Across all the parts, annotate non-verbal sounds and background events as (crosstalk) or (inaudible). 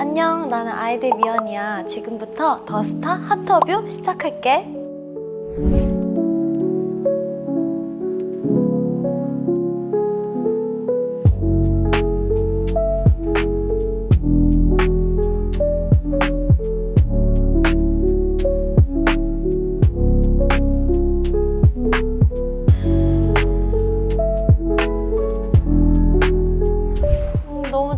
안녕, 나는 아이들 미연이야. 지금부터 더스타 핫터뷰 시작할게.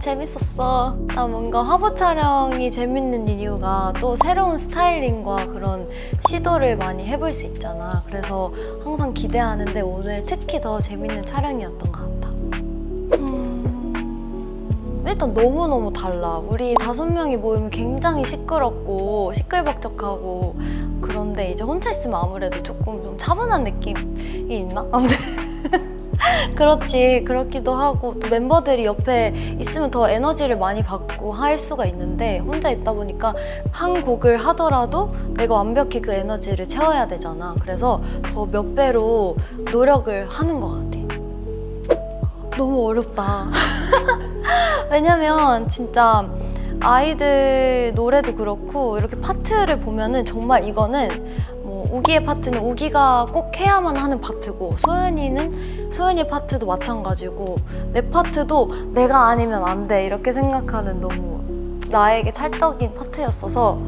재밌었어. 나 뭔가 화보 촬영이 재밌는 이유가 또 새로운 스타일링과 그런 시도를 많이 해볼 수 있잖아. 그래서 항상 기대하는데 오늘 특히 더 재밌는 촬영이었던 것 같아. 음, 일단 너무너무 달라. 우리 다섯 명이 모이면 굉장히 시끄럽고 시끌벅적하고 그런데 이제 혼자 있으면 아무래도 조금 좀 차분한 느낌이 있나? 아무튼 (laughs) (laughs) 그렇지. 그렇기도 하고 또 멤버들이 옆에 있으면 더 에너지를 많이 받고 할 수가 있는데 혼자 있다 보니까 한 곡을 하더라도 내가 완벽히 그 에너지를 채워야 되잖아. 그래서 더 몇 배로 노력을 하는 것 같아. 너무 어렵다. (laughs) 왜냐면 진짜 아이들 노래도 그렇고 이렇게 파트를 보면은 정말 이거는 뭐 우기의 파트는 우기가 꼭 해야만 하는 파트고 소연이는 소연이 파트도 마찬가지고 내 파트도 내가 아니면 안 돼 이렇게 생각하는 너무 나에게 찰떡인 파트였어서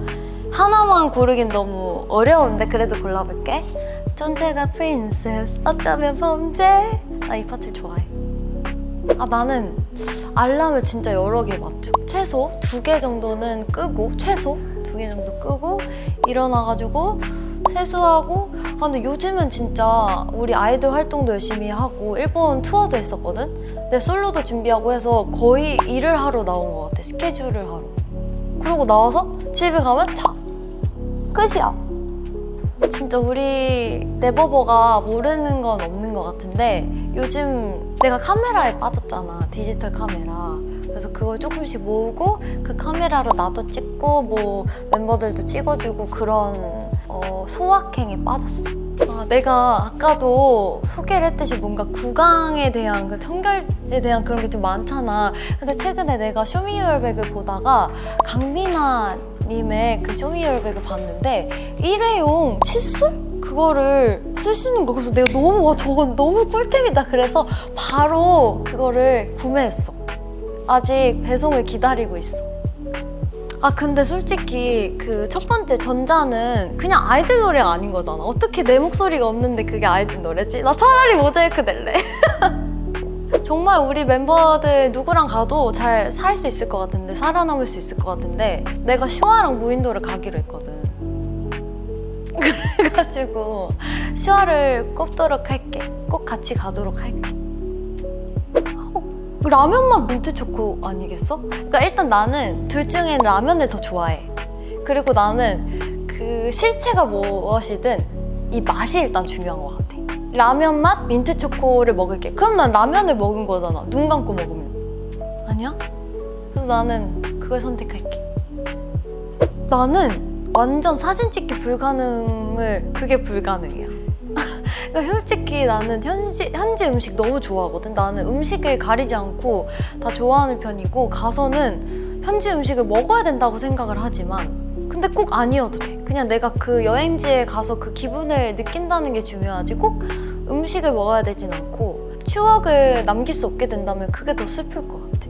하나만 고르긴 너무 어려운데 그래도 골라볼게. 존재가 프린세스. 어쩌면 범죄? 나 이 파트 좋아해 아 나는 알람을 진짜 여러 개 맞춰. 최소 두 개 정도는 끄고 최소 두 개 정도 끄고 일어나가지고 세수하고 아 근데 요즘은 진짜 우리 아이돌 활동도 열심히 하고 일본 투어도 했었거든. 내 솔로도 준비하고 해서 거의 일을 하러 나온 것 같아. 스케줄을 하러. 그러고 나와서 집에 가면 자. 끝이야. 진짜 우리 네버버가 모르는 건 없는 것 같은데 요즘 내가 카메라에 빠졌잖아 디지털 카메라. 그래서 그걸 조금씩 모으고 그 카메라로 나도 찍고 뭐 멤버들도 찍어주고 그런 어, 소확행에 빠졌어. 아, 내가 아까도 소개를 했듯이 뭔가 구강에 대한 그 청결에 대한 그런 게 좀 많잖아. 근데 최근에 내가 쇼미유얼백을 보다가 강민아 님의 그 쇼미유얼백을 봤는데 일회용 칫솔? 그거를 쓰시는 거 그래서 내가 너무 와 저건 너무 꿀템이다. 그래서 바로 그거를 구매했어. 아직 배송을 기다리고 있어. 아 근데 솔직히 그 첫 번째 전자는 그냥 아이들 노래가 아닌 거잖아. 어떻게 내 목소리가 없는데 그게 아이들 노래지? 나 차라리 모자이크 낼래 (laughs) 정말 우리 멤버들 누구랑 가도 잘 살 수 있을 것 같은데 살아남을 수 있을 것 같은데 내가 슈아랑 무인도를 가기로 했거든. (laughs) 그래가지고 슈아를 꼽도록 할게. 꼭 같이 가도록 할게. 어, 라면만 민트 초코 아니겠어? 그러니까 일단 나는 둘 중엔 라면을 더 좋아해. 그리고 나는 그 실체가 무엇이든 이 맛이 일단 중요한 것 같아 라면 맛 민트 초코를 먹을게. 그럼 난 라면을 먹은 거잖아. 눈 감고 먹으면. 아니야? 그래서 나는 그걸 선택할게. 나는 완전 사진 찍기 불가능을 그게 불가능이야. (laughs) 그러니까 솔직히 나는 현지, 현지 음식 너무 좋아하거든. 나는 음식을 가리지 않고 다 좋아하는 편이고 가서는 현지 음식을 먹어야 된다고 생각을 하지만 근데 꼭 아니어도 돼. 그냥 내가 그 여행지에 가서 그 기분을 느낀다는 게 중요하지. 꼭 음식을 먹어야 되진 않고 추억을 남길 수 없게 된다면 그게 더 슬플 것 같아.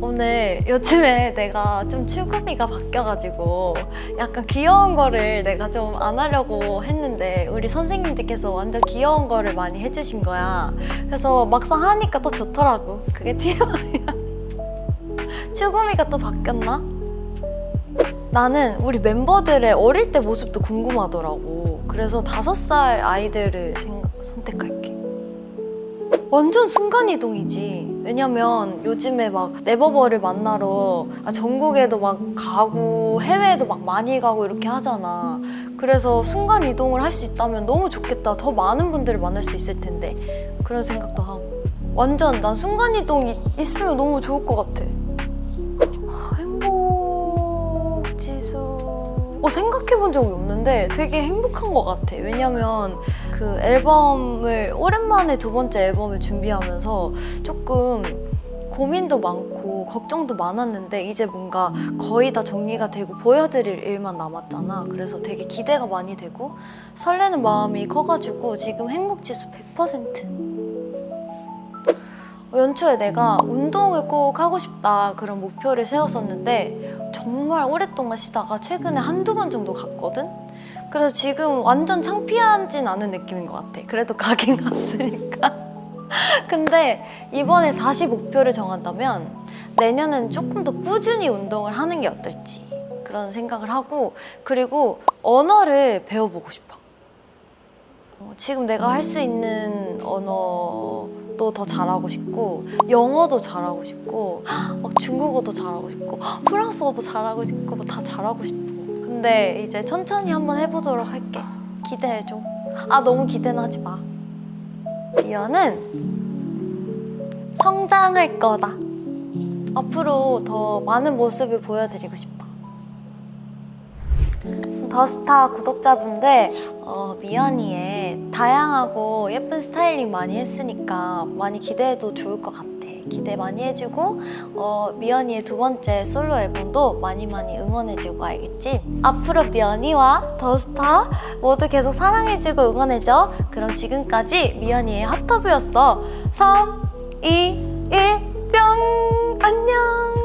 오늘 요즘에 내가 좀 출구미가 바뀌어가지고 약간 귀여운 거를 내가 좀 안 하려고 했는데 우리 선생님들께서 완전 귀여운 거를 많이 해주신 거야. 그래서 막상 하니까 또 좋더라고. 그게 (laughs) TMI야. 출구미가 또 바뀌었나? 나는 우리 멤버들의 어릴 때 모습도 궁금하더라고. 그래서 다섯 살 아이들을 생각- 선택할게. 완전 순간이동이지. 왜냐면 요즘에 막 네버버를 만나러 아, 전국에도 막 가고 해외에도 막 많이 가고 이렇게 하잖아. 그래서 순간이동을 할 수 있다면 너무 좋겠다. 더 많은 분들을 만날 수 있을 텐데. 그런 생각도 하고. 완전 난 순간이동이 있으면 너무 좋을 것 같아. 아, 어, 생각해 본 적이 없는데 되게 행복한 것 같아. 왜냐면 그 앨범을, 오랜만에 두 번째 앨범을 준비하면서 조금 고민도 많고 걱정도 많았는데 이제 뭔가 거의 다 정리가 되고 보여드릴 일만 남았잖아. 그래서 되게 기대가 많이 되고 설레는 마음이 커가지고 지금 행복 지수 100%. 연초에 내가 운동을 꼭 하고 싶다 그런 목표를 세웠었는데 정말 오랫동안 쉬다가 최근에 한두 번 정도 갔거든? 그래서 지금 완전 창피하진 않은 느낌인 것 같아. 그래도 가긴 (laughs) 갔으니까. 근데 이번에 다시 목표를 정한다면 내년엔 조금 더 꾸준히 운동을 하는 게 어떨지 그런 생각을 하고 그리고 언어를 배워보고 싶어. 어, 지금 내가 할 수 있는 언어 도 더 잘하고 싶고 영어도 잘하고 싶고 막 중국어도 잘하고 싶고 프랑스어도 잘하고 싶고 뭐다 잘하고 싶어. 근데 이제 천천히 한번 해보도록 할게. 기대해줘. 아 너무 기대는 하지 마. 리언은 성장할 거다. 앞으로 더 많은 모습을 보여드리고 싶어. 더스타 구독자분들, 어, 미연이의 다양하고 예쁜 스타일링 많이 했으니까 많이 기대해도 좋을 것 같아. 기대 많이 해주고, 어, 미연이의 두 번째 솔로 앨범도 많이 많이 응원해주고 알겠지? 앞으로 미연이와 더스타 모두 계속 사랑해주고 응원해줘. 그럼 지금까지 미연이의 핫터브였어. 3, 2, 1, 뿅! 안녕!